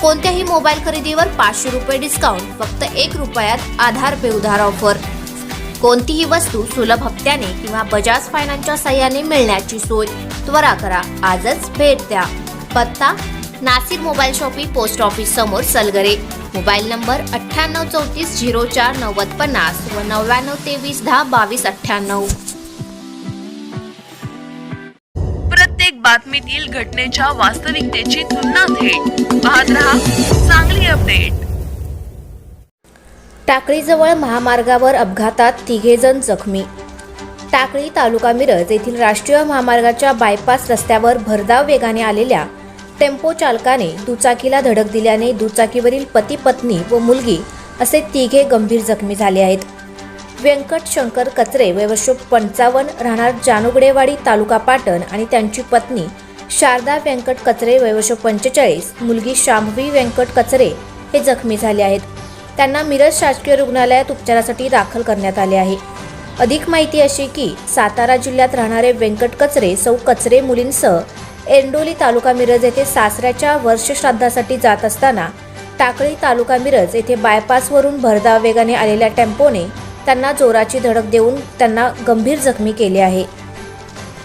कोणत्याही मोबाईल खरेदीवर पाचशे रुपये डिस्काउंट फक्त एक रुपयात आधार पे उधार ऑफर कोणतीही वस्तू सुलभ हप्त्याने किंवा बजाज फायनान्सच्या सहाय्याने मिळण्याची सोय त्वरा करा. आजच भेट द्या. पत्ता Nashik mobile shoppe post office समोर सलगरे. मोबाईल नंबर अठ्ठ्याण्णव चौतीस झिरो चार नव्वद पन्नास व नव्याण्णव तेवीस दहा बावीस अठ्ठ्याण्णव. प्रत्येक बातमीतील घटनेच्या वास्तविकतेची तुलना थेट पाहत रहा चांगली अपडेट. टाकळीजवळ महामार्गावर अपघातात तिघेजण जखमी. टाकळी तालुका मिरज येथील राष्ट्रीय महामार्गाच्या बायपास रस्त्यावर भरधाव वेगाने आलेल्या टेम्पो चालकाने दुचाकीला धडक दिल्याने दुचाकीवरील पती पत्नी व मुलगी असे तिघे गंभीर जखमी झाले आहेत. व्यंकट शंकर कचरे वयवर्ष पंचावन्न राहणार जानोगडेवाडी तालुका पाटण आणि त्यांची पत्नी शारदा व्यंकट कचरे वयवर्ष पंचेचाळीस मुलगी शांभवी व्यंकट कचरे हे जखमी झाले आहेत. त्यांना मिरज शासकीय रुग्णालयात उपचारासाठी दाखल करण्यात आले आहे. अधिक माहिती अशी की सातारा जिल्ह्यात राहणारे व्यंकट कचरे सौ कचरे मुलींसह एरंडोली तालुका मिरज येथे सासऱ्याच्या वर्षश्राद्धासाठी जात असताना टाकळी तालुका मिरज येथे बायपासवरून भरधाव वेगाने आलेल्या टेम्पोने त्यांना जोराची धडक देऊन त्यांना गंभीर जखमी केले आहे.